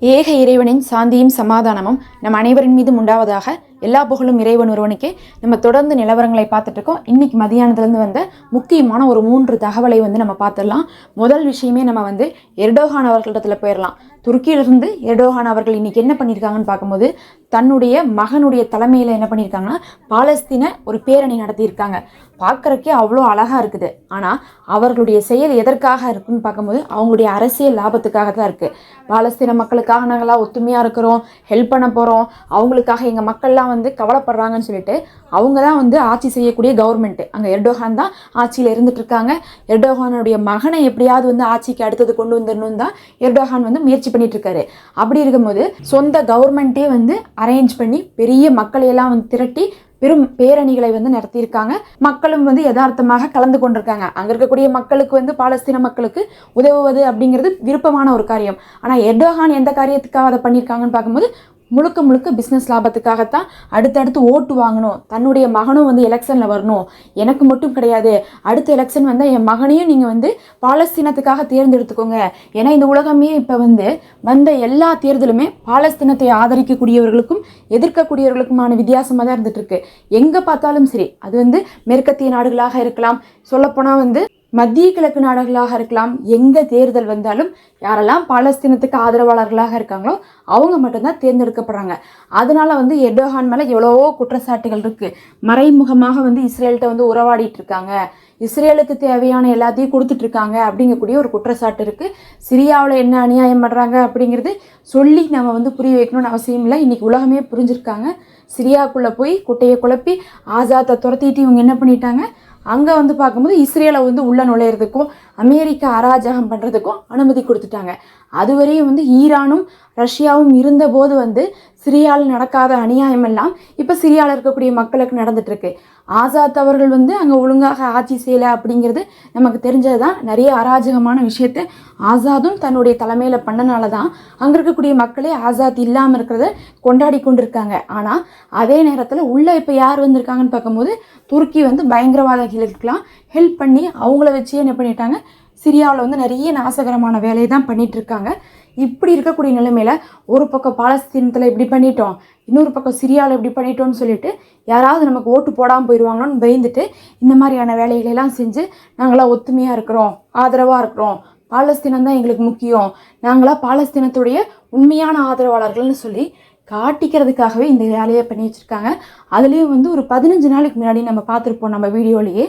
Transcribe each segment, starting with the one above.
ஏக இறைவனின் சாந்தியும் சமாதானமும் நம் அனைவரின் மீதும் உண்டாவதாக எல்லா புகழும் இறைவன் ஒருவனுக்கே. நம்ம தொடர்ந்து நிலவரங்களை பார்த்துட்டு இருக்கோம் இன்னைக்கு மதியானத்துலேருந்து வந்த முக்கியமான ஒரு மூன்று தகவலை வந்து நம்ம பார்த்துடலாம். முதல் விஷயமே நம்ம வந்து எர்டோகான் அவர்களிடத்தில் போயிடலாம். துருக்கியிலிருந்து எர்டோஹான் அவர்கள் இன்றைக்கி என்ன பண்ணியிருக்காங்கன்னு பார்க்கும்போது தன்னுடைய மகனுடைய தலைமையில் என்ன பண்ணியிருக்காங்கன்னா பாலஸ்தீன ஒரு பேரணி நடத்தியிருக்காங்க. பார்க்குறக்கே அவ்வளோ அழகாக இருக்குது. ஆனால் அவர்களுடைய செயல் எதற்காக இருக்குன்னு பார்க்கும்போது அவங்களுடைய அரசியல் லாபத்துக்காக தான் இருக்குது பாலஸ்தீன மக்களுக்காக நாங்களாம் ஒத்துமையாக இருக்கிறோம் ஹெல்ப் பண்ண போகிறோம் அவங்களுக்காக எங்கள் மக்கள்லாம் வந்து கவலைப்படுறாங்கன்னு சொல்லிட்டு அவங்க தான் வந்து ஆட்சி செய்யக்கூடிய கவர்மெண்ட்டு அங்கே எர்டோகான் தான் ஆட்சியில் இருந்துட்டு இருக்காங்க. எர்டோகானுடைய மகனை எப்படியாவது வந்து ஆட்சிக்கு அடுத்தது கொண்டு வந்துடணும் தான் எர்டோகான் வந்து முயற்சி பண்ணிட்டு இருக்காரு அப்படி இருக்கும்போது சொந்த கவர்மெண்ட்டே வந்து அரேஞ்ச் பண்ணி பெரிய மக்களையெல்லாம் வந்து திரட்டி பெரும் பேரணிகளை வந்து நடத்தியிருக்காங்க. மக்களும் வந்து யதார்த்தமாக கலந்து கொண்டிருக்காங்க. அங்கே இருக்கக்கூடிய மக்களுக்கு வந்து பாலஸ்தீன மக்களுக்கு உதவுவது அப்படிங்கிறது விருப்பமான ஒரு காரியம். ஆனால் எர்டோகான் எந்த காரியத்துக்காக அதை பண்ணியிருக்காங்கன்னு பார்க்கும்போது முழுக்க முழுக்க பிஸ்னஸ் லாபத்துக்காகத்தான் அடுத்தடுத்து ஓட்டு வாங்கணும். தன்னுடைய மகனும் வந்து எலெக்ஷனில் வரணும். எனக்கு மட்டும் கிடையாது. அடுத்த எலெக்ஷன் வந்தால் என் மகனையும் நீங்கள் வந்து பாலஸ்தீனத்துக்காக தேர்ந்தெடுத்துக்கோங்க. ஏன்னா இந்த உலகமே இப்போ வந்து வந்த எல்லா தேர்தலுமே பாலஸ்தீனத்தை ஆதரிக்கக்கூடியவர்களுக்கும் எதிர்க்கக்கூடியவர்களுக்குமான வித்தியாசமாக தான் இருந்துகிட்ருக்கு எங்கே பார்த்தாலும் சரி அது வந்து மேற்கத்திய நாடுகளாக இருக்கலாம். சொல்லப்போனால் வந்து மத்திய கிழக்கு நாடுகளாக இருக்கலாம் எங்கே தேர்தல் வந்தாலும் யாரெல்லாம் பாலஸ்தீனத்துக்கு ஆதரவாளர்களாக இருக்காங்களோ அவங்க மட்டும்தான் தேர்ந்தெடுக்கப்படுறாங்க. அதனால வந்து எர்டோகான் மேலே எவ்வளவோ குற்றச்சாட்டுகள் இருக்குது மறைமுகமாக வந்து இஸ்ரேல்கிட்ட வந்து உறவாடிட்டு இருக்காங்க. இஸ்ரேலுக்கு தேவையான எல்லாத்தையும் கொடுத்துட்ருக்காங்க அப்படிங்கக்கூடிய ஒரு குற்றச்சாட்டு இருக்குது சிரியாவில் என்ன அநியாயம் பண்ணுறாங்க அப்படிங்கிறது சொல்லி நம்ம வந்து புரிய வைக்கணும்னு அவசியம் இல்லை. இன்றைக்கி உலகமே புரிஞ்சிருக்காங்க. சிரியாக்குள்ளே போய் குட்டையை குழப்பி ஆசாத்தை துரத்திட்டு இவங்க என்ன பண்ணிட்டாங்க? அங்கே வந்து பார்க்கும்போது இஸ்ரேலை வந்து உள்ளே நுழையிறதுக்கும் அமெரிக்கா அராஜகம் பண்ணுறதுக்கும் அனுமதி கொடுத்துட்டாங்க. அதுவரையும் வந்து ஈரானும் ரஷ்யாவும் இருந்தபோது வந்து சிரியாவில் நடக்காத அநியாயம் எல்லாம் இப்போ சிரியாவில் இருக்கக்கூடிய மக்களுக்கு நடந்துகிட்ருக்கு ஆசாத் அவர்கள் வந்து அங்கே ஒழுங்காக ஆட்சி செய்யலை அப்படிங்கிறது நமக்கு தெரிஞ்சது தான் நிறைய அராஜகமான விஷயத்தை ஆசாதும் தன்னுடைய தலைமையில் பண்ணனால தான் அங்கே இருக்கக்கூடிய மக்களே ஆசாத் இல்லாமல் இருக்கிறத கொண்டாடி கொண்டிருக்காங்க. ஆனால் அதே நேரத்தில் உள்ளே இப்போ யார் வந்திருக்காங்கன்னு பார்க்கும்போது துருக்கி வந்து பயங்கரவாதிகளுக்கெல்லாம் ஹெல்ப் பண்ணி அவங்கள வச்சு என்ன பண்ணிட்டாங்க? சிரியாவில் வந்து நிறைய நாசகரமான வேலையை தான் பண்ணிகிட்ருக்காங்க இருக்காங்க இப்படி இருக்கக்கூடிய நிலைமையில் ஒரு பக்கம் பாலஸ்தீனத்தில் இப்படி பண்ணிட்டோம் இன்னொரு பக்கம் சிரியாவில் இப்படி பண்ணிட்டோம்னு சொல்லிட்டு யாராவது நமக்கு ஓட்டு போடாமல் போயிடுவாங்களோன்னு பயந்துட்டு இந்த மாதிரியான வேலைகளெல்லாம் செஞ்சு நாங்களாம் ஒத்துமையாக இருக்கிறோம் ஆதரவாக இருக்கிறோம். பாலஸ்தீனம் தான் எங்களுக்கு முக்கியம். நாங்களாம் பாலஸ்தீனத்துடைய உண்மையான ஆதரவாளர்கள்னு சொல்லி காட்டிக்கிறதுக்காகவே இந்த வேலையை பண்ணி வச்சுருக்காங்க. அதுலேயும் வந்து ஒரு பதினஞ்சு நாளைக்கு முன்னாடி நம்ம பார்த்துருப்போம் நம்ம வீடியோலேயே.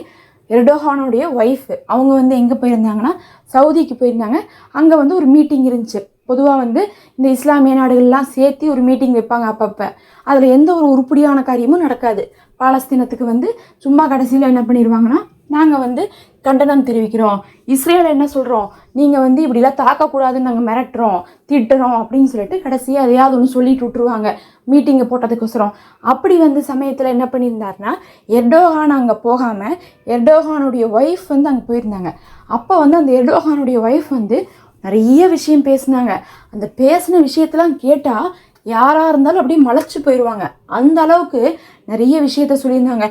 எர்டோகானுடைய ஒய்ஃப் அவங்க வந்து எங்கே போயிருந்தாங்கன்னா சவுதிக்கு போயிருந்தாங்க. அங்கே வந்து ஒரு மீட்டிங் இருந்துச்சு. பொதுவாக வந்து இந்த இஸ்லாமிய நாடுகள்லாம் சேர்த்து ஒரு மீட்டிங் வைப்பாங்க அப்பப்போ. அதில் எந்த ஒரு உருப்படியான காரியமும் நடக்காது. பாலஸ்தீனத்துக்கு வந்து சும்மா கடைசியில் என்ன பண்ணிடுவாங்கன்னா நாங்கள் வந்து கண்டனம் தெரிவிக்கிறோம். இஸ்ரேல் என்ன சொல்கிறோம் நீங்கள் வந்து இப்படிலாம் தாக்கக்கூடாதுன்னு நாங்கள் மிரட்டுறோம் திட்டுறோம் அப்படின்னு சொல்லிட்டு கடைசியாக எதையாவது ஒன்று சொல்லிட்டு விட்ருவாங்க மீட்டிங்கை போட்டதுக்கோசரம். அப்படி வந்து சமயத்தில் என்ன பண்ணியிருந்தாருன்னா எர்டோகான் அங்கே போகாமல் எர்டோகானுடைய ஒய்ஃப் வந்து அங்கே போயிருந்தாங்க. அப்போ வந்து அந்த எர்டோகானுடைய ஒய்ஃப் வந்து நிறைய விஷயம் பேசினாங்க. அந்த பேசின விஷயத்தெல்லாம் கேட்டால் யாராக இருந்தாலும் அப்படியே மலைச்சு போயிடுவாங்க அந்த அளவுக்கு நிறைய விஷயத்த சொல்லியிருந்தாங்க.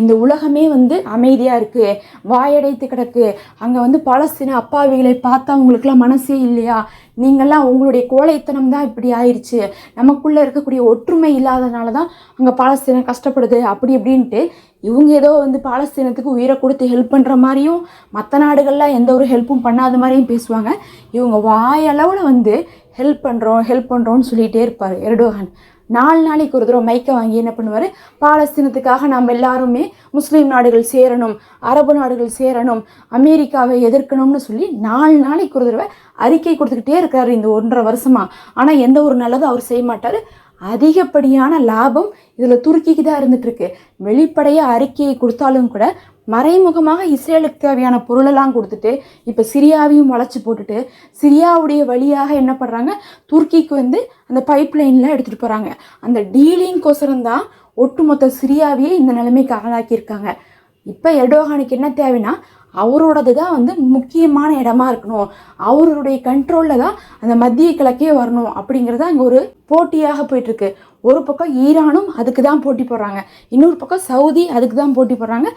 இந்த உலகமே வந்து அமைதியாக இருக்குது வாயடைத்து கிடக்கு. அங்கே வந்து பாலஸ்தீன அப்பாவிகளை பார்த்தா அவங்களுக்குலாம் மனசே இல்லையா? நீங்கள்லாம் உங்களுடைய கோழைத்தனம் தான் இப்படி ஆயிடுச்சு நமக்குள்ளே இருக்கக்கூடிய ஒற்றுமை இல்லாதனால தான் அங்கே பாலஸ்தீனம் கஷ்டப்படுது அப்படி இப்படின்ட்டு இவங்க ஏதோ வந்து பாலஸ்தீனத்துக்கு உயிரை கொடுத்து ஹெல்ப் பண்ணுற மாதிரியும் மற்ற நாடுகள்லாம் எந்த ஒரு ஹெல்ப்பும் பண்ணாத மாதிரியும் பேசுவாங்க. இவங்க வாயளவில் வந்து ஹெல்ப் பண்ணுறோம் ஹெல்ப் பண்ணுறோன்னு சொல்லிகிட்டே இருப்பார் எர்டோகன். நாலு நாளைக்கு ஒரு தடவை மைக்கை வாங்கி என்ன பண்ணுவார்? பாலஸ்தீனத்துக்காக நம்ம எல்லாருமே முஸ்லீம் நாடுகள் சேரணும் அரபு நாடுகள் சேரணும் அமெரிக்காவை எதிர்க்கணும்னு சொல்லி நாலு நாளைக்கு ஒரு தடவை அறிக்கை கொடுத்துக்கிட்டே இருக்காரு இந்த ஒன்றரை வருஷமாக ஆனால் எந்த ஒரு நல்லதும் அவர் செய்ய மாட்டார். அதிகப்படியான லாபம் இதில் துருக்கிக்கு தான் இருந்துகிட்ருக்கு வெளிப்படையாக அறிக்கையை கொடுத்தாலும் கூட மறைமுகமாக இஸ்ரேலுக்கு தேவையான பொருளெல்லாம் கொடுத்துட்டு இப்போ சிரியாவையும் வளைச்சி போட்டுட்டு சிரியாவுடைய வழியாக என்ன பண்ணுறாங்க துருக்கிக்கு வந்து அந்த பைப் லைனில் எடுத்துகிட்டு போகிறாங்க அந்த டீலிங்கோசரம் தான் ஒட்டுமொத்த சிரியாவையே இந்த நிலைமைக்கு ஆளாக்கியிருக்காங்க இப்போ எர்டோகானுக்கு என்ன தேவைன்னா அவரோடது தான் வந்து முக்கியமான இடமா இருக்கணும். அவருடைய கண்ட்ரோலில் தான் அந்த மத்திய கிழக்கே வரணும் அப்படிங்கிறது அங்கே ஒரு போட்டியாக போயிட்டுருக்கு. ஒரு பக்கம் ஈரானும் அதுக்கு தான் போட்டி போடுறாங்க. இன்னொரு பக்கம் சவுதி அதுக்கு தான் போட்டி போடுறாங்க.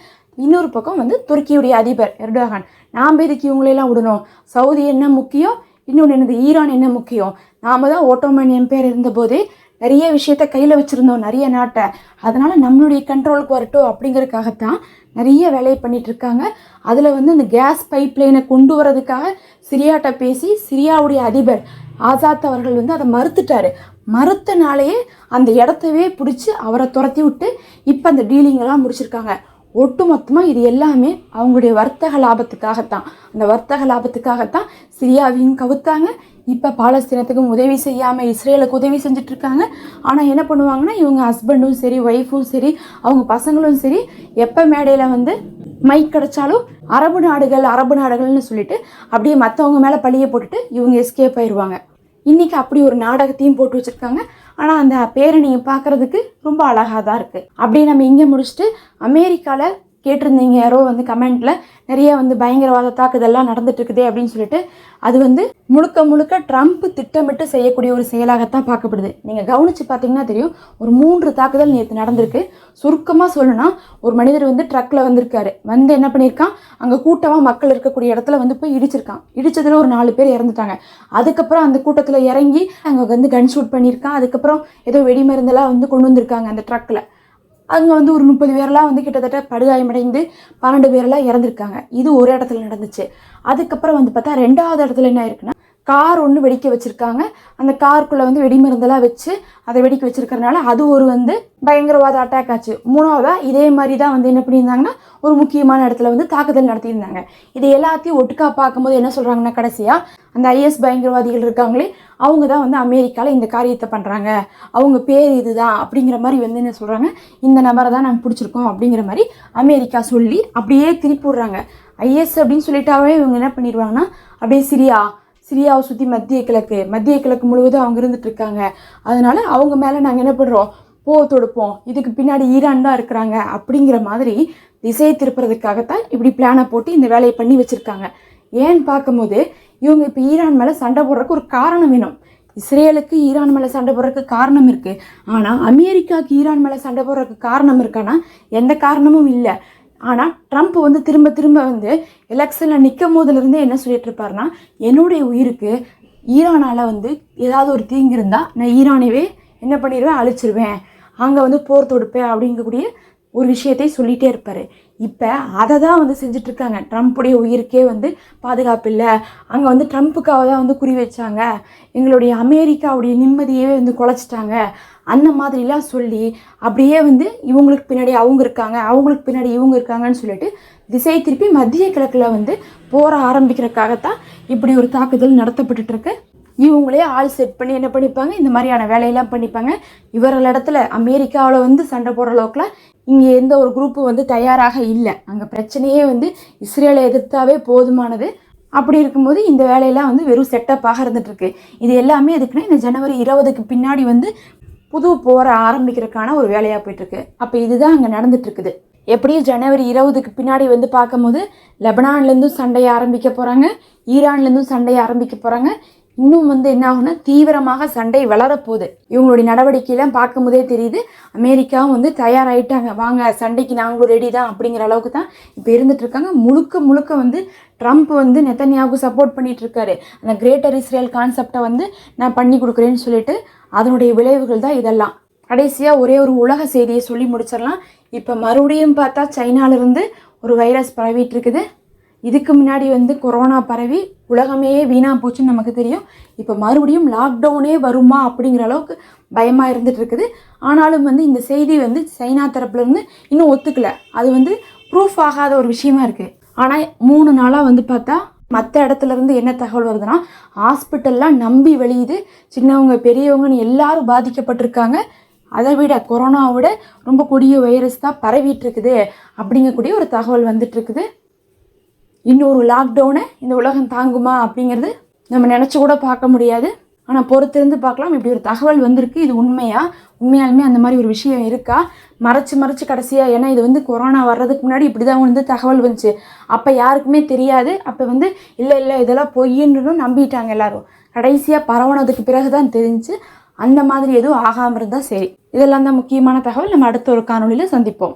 இன்னொரு பக்கம் வந்து துருக்கியுடைய அதிபர் எர்டோகான். நாம் எதுக்கு இவங்களெல்லாம் விடணும். சவுதி என்ன முக்கியம்? இன்னொன்று என்னது? ஈரான் என்ன முக்கியம்? நாம தான் ஓட்டோமன் எம்பையர் இருந்தபோதே நிறைய விஷயத்த கையில் வச்சுருந்தோம் நிறைய நாட்டை. அதனால் நம்மளுடைய கண்ட்ரோலுக்கு வரட்டும் அப்படிங்கிறதுக்காகத்தான் நிறைய வேலையை பண்ணிகிட்ருக்காங்க அதில் வந்து இந்த கேஸ் பைப்லைனை கொண்டு வரதுக்காக சிரியாட்ட பேசி சிரியாவுடைய அதிபர் ஆசாத் அவர்கள் வந்து அதை மறுத்துட்டாரு. மறுத்தனாலேயே அந்த இடத்தவே பிடிச்சி அவரை துரத்தி விட்டு இப்போ அந்த டீலிங்கெல்லாம் முடிச்சிருக்காங்க. ஒட்டுமொத்தமாக இது எல்லாமே அவங்களுடைய வர்த்தக லாபத்துக்காகத்தான். அந்த வர்த்தக லாபத்துக்காகத்தான் சிரியாவையும் கவுத்தாங்க. இப்போ பாலஸ்தீனத்துக்கும் உதவி செய்யாமல் இஸ்ரேலுக்கு உதவி செஞ்சிட்ருக்காங்க. ஆனால் என்ன பண்ணுவாங்கன்னா இவங்க ஹஸ்பண்டும் சரி ஒய்ஃபும் சரி அவங்க பசங்களும் சரி எப்போ மேடையில் வந்து மைக் கிடைச்சாலும் அரபு நாடுகள் அரபு நாடுகள்னு சொல்லிட்டு அப்படியே மற்றவங்க மேலே பழியை போட்டுட்டு இவங்க எஸ்கேப் ஆயிடுவாங்க இன்றைக்கி அப்படி ஒரு நாடகத்தையும் போட்டு வச்சுருக்காங்க. ஆனால் அந்த பேரணியை பார்க்குறதுக்கு ரொம்ப அழகாக தான் இருக்குது அப்படியே நம்ம இங்கே முடிச்சுட்டு அமெரிக்காவில் கேட்டிருந்தீங்க யாரோ வந்து கமெண்ட்டில் நிறைய வந்து பயங்கரவாத தாக்குதல்லாம் நடந்துட்டு இருக்குதே அப்படின்னு சொல்லிட்டு அது வந்து முழுக்க முழுக்க ட்ரம்ப் திட்டமிட்டு செய்யக்கூடிய ஒரு செயலாகத்தான் பார்க்கப்படுது. நீங்கள் கவனித்து பார்த்தீங்கன்னா தெரியும் ஒரு மூன்று தாக்குதல் நேற்று நடந்திருக்கு. சுருக்கமாக சொல்லணும்னா ஒரு மனிதர் வந்து ட்ரக்கில் வந்திருக்காரு. வந்து என்ன பண்ணியிருக்கான்? அங்கே கூட்டமாக மக்கள் இருக்கக்கூடிய இடத்துல வந்து போய் இடிச்சிருக்கான். இடிச்சதுல ஒரு நாலு பேர் இறந்துட்டாங்க. அதுக்கப்புறம் அந்த கூட்டத்தில் இறங்கி அங்கே வந்து கன் ஷூட் பண்ணியிருக்கான். அதுக்கப்புறம் ஏதோ வெடிமருந்தெல்லாம் வந்து கொண்டு வந்திருக்காங்க அந்த ட்ரக்கில் அங்கே வந்து ஒரு முப்பது பேரெல்லாம் வந்து கிட்டத்தட்ட படுகாயமடைந்து பன்னெண்டு பேரெல்லாம் இறந்துருக்காங்க. இது ஒரு இடத்துல நடந்துச்சு. அதுக்கப்புறம் வந்து பார்த்தா ரெண்டாவது இடத்துல என்ன ஆயிருக்குன்னா கார் ஒன்று வெடிக்க வச்சுருக்காங்க. அந்த காருக்குள்ளே வந்து வெடிமருந்தெல்லாம் வச்சு அதை வெடிக்க வச்சுருக்கறனால அது ஒரு வந்து பயங்கரவாத அட்டாக் ஆச்சு. மூணாவதாக இதே மாதிரி தான் வந்து என்ன பண்ணியிருந்தாங்கன்னா ஒரு முக்கியமான இடத்துல வந்து தாக்குதல் நடத்தியிருந்தாங்க. இது எல்லாத்தையும் ஒட்டுக்கா பார்க்கும்போது என்ன சொல்கிறாங்கன்னா கடைசியாக அந்த ஐஎஸ் பயங்கரவாதிகள் இருக்காங்களே அவங்க தான் வந்து அமெரிக்காவில் இந்த காரியத்தை பண்ணுறாங்க அவங்க பேர் இதுதான் அப்படிங்கிற மாதிரி வந்து என்ன சொல்கிறாங்க இந்த நபரை தான் நாங்கள் பிடிச்சிருக்கோம் அப்படிங்கிற மாதிரி அமெரிக்கா சொல்லி அப்படியே திருப்பி விட்றாங்க. ஐஎஸ் அப்படின்னு சொல்லிட்டாவே இவங்க என்ன பண்ணிடுவாங்கன்னா அப்படியே சிரியா சிரியாவை சுற்றி மத்திய கிழக்கு மத்திய கிழக்கு முழுவதும் அவங்க இருந்துட்டு இருக்காங்க. அதனால அவங்க மேலே நாங்கள் என்ன பண்ணுறோம் போ தொடுப்போம் இதுக்கு பின்னாடி ஈரான் தான் இருக்கிறாங்க அப்படிங்கிற மாதிரி திசையை திருப்புறதுக்காகத்தான் இப்படி பிளானை போட்டு இந்த வேலையை பண்ணி வச்சுருக்காங்க. ஏன்னு பார்க்கும்போது இவங்க இப்போ ஈரான் மேலே சண்டை போடுறதுக்கு ஒரு காரணம் வேணும். இஸ்ரேலுக்கு ஈரான் மேலே சண்டை போடுறதுக்கு காரணம் இருக்குது ஆனால் அமெரிக்காவுக்கு ஈரான் மேலே சண்டை போடுறதுக்கு காரணம் இருக்கான்னா எந்த காரணமும் இல்லை. ஆனால் ட்ரம்ப் வந்து திரும்ப திரும்ப வந்து எலெக்ஷனில் நிற்கும் போதுலேருந்தே என்ன சொல்லிட்டு இருப்பாருன்னா என்னுடைய உயிருக்கு ஈரானால் வந்து ஏதாவது ஒரு தீங்கு இருந்தால் நான் ஈரானைவே என்ன பண்ணிடுவேன் அழிச்சிருவேன். அங்கே வந்து போர் தொடுப்பேன் அப்படிங்கக்கூடிய ஒரு விஷயத்தை சொல்லிகிட்டே இருப்பார். இப்போ அதை தான் வந்து செஞ்சிட்ருக்காங்க. ட்ரம்ப்புடைய உயிருக்கே வந்து பாதுகாப்பு இல்லை அங்கே வந்து ட்ரம்ப்புக்காக தான் வந்து குறி வச்சாங்க. எங்களுடைய அமெரிக்காவுடைய நிம்மதியே வந்து குலைச்சிட்டாங்க அந்த மாதிரிலாம் சொல்லி அப்படியே வந்து இவங்களுக்கு பின்னாடி அவங்க இருக்காங்க. அவங்களுக்கு பின்னாடி இவங்க இருக்காங்கன்னு சொல்லிட்டு திசை திருப்பி மத்திய கிழக்கில் வந்து போற ஆரம்பிக்கிறதுக்காகத்தான் இப்படி ஒரு தாக்குதல் நடத்தப்பட்டுருக்கு இவங்களே ஆள் செட் பண்ணி என்ன பண்ணிப்பாங்க? இந்த மாதிரியான வேலையெல்லாம் பண்ணிப்பாங்க. இவர்கள் இடத்துல அமெரிக்காவில் வந்து சண்டை போடுற அளவுக்குலாம் இங்கே எந்த ஒரு குரூப்பு வந்து தயாராக இல்லை. அங்கே பிரச்சனையே வந்து இஸ்ரேலை எதிர்த்தாவே போதுமானது. அப்படி இருக்கும்போது இந்த வேலையெல்லாம் வந்து வெறும் செட்டப்பாக இருந்துகிட்ருக்கு இது எல்லாமே எதுக்குன்னா இந்த ஜனவரி இருபதுக்கு பின்னாடி வந்து புது போரை ஆரம்பிக்கிறதுக்கான ஒரு வேலையாக போயிட்டுருக்கு அப்போ இதுதான் அங்கே நடந்துகிட்ருக்குது எப்படியும் ஜனவரி இருபதுக்கு பின்னாடி வந்து பார்க்கும்போது லெபனான்லேருந்தும் சண்டையை ஆரம்பிக்க போகிறாங்க ஈரான்லேருந்தும் சண்டையை ஆரம்பிக்க போகிறாங்க இன்னும் வந்து என்ன ஆகும்னா தீவிரமாக சண்டை வளரப்போகுது. இவங்களுடைய நடவடிக்கையெல்லாம் பார்க்கும்போதே தெரியுது அமெரிக்காவும் வந்து தயாராகிட்டாங்க வாங்க சண்டைக்கு நாங்களும் ரெடி தான் அப்படிங்கிற அளவுக்கு தான் இப்போ இருந்துகிட்ருக்காங்க முழுக்க முழுக்க வந்து ட்ரம்ப் வந்து நெத்தன்யாவுக்கு சப்போர்ட் பண்ணிகிட்ருக்காரு அந்த கிரேட்டர் இஸ்ரேல் கான்செப்டை வந்து நான் பண்ணி கொடுக்குறேன்னு சொல்லிட்டு அதனுடைய விளைவுகள் தான் இதெல்லாம். கடைசியாக ஒரே ஒரு உலக செய்தியை சொல்லி முடிச்சிடலாம். இப்போ மறுபடியும் பார்த்தா சைனாவிலேருந்து ஒரு வைரஸ் பரவிட்டு இருக்குது. இதுக்கு முன்னாடி வந்து கொரோனா பரவி உலகமே வீணாக போச்சுன்னு நமக்கு தெரியும். இப்போ மறுபடியும் லாக்டவுனே வருமா அப்படிங்கிற அளவுக்கு பயமாக இருந்துட்டு இருக்குது. ஆனாலும் வந்து இந்த செய்தி வந்து சைனா தரப்புலேருந்து இன்னும் ஒத்துக்கலை. அது வந்து ப்ரூஃப் ஆகாத ஒரு விஷயமா இருக்குது ஆனால் மூணு நாளாக வந்து பார்த்தா மற்ற இடத்துல இருந்து என்ன தகவல் வருதுன்னா ஹாஸ்பிட்டல்லாம் நம்பி வெளியுது. சின்னவங்க பெரியவங்கன்னு எல்லாரும் பாதிக்கப்பட்டிருக்காங்க. அதை விட கொரோனாவோட ரொம்ப கொடிய வைரஸ் தான் பரவிட்டு இருக்குது அப்படிங்கக்கூடிய ஒரு தகவல் வந்துட்டு இருக்குது. இன்னொரு லாக்டவுனை இந்த உலகம் தாங்குமா அப்படிங்கிறது நம்ம நினச்சி கூட பார்க்க முடியாது. ஆனால் பொறுத்திருந்து பார்க்கலாம். இப்படி ஒரு தகவல் வந்திருக்கு. இது உண்மையா? உண்மையாலுமே அந்த மாதிரி ஒரு விஷயம் இருக்கா? மறைச்சு மறைச்சு கடைசியாக ஏன்னா இது வந்து கொரோனா வர்றதுக்கு முன்னாடி இப்படி தான் வந்து தகவல் வந்துச்சு. அப்போ யாருக்குமே தெரியாது. அப்போ வந்து இல்லை இல்லை இதெல்லாம் பொய்ன்னு நம்பிட்டாங்க எல்லோரும். கடைசியாக பரவுனதுக்கு பிறகு தான் தெரிஞ்சு அந்த மாதிரி எதுவும் ஆகாமல் இருந்தால் சரி. இதெல்லாம் தான் முக்கியமான தகவல். நம்ம அடுத்த ஒரு காணொலியில் சந்திப்போம்.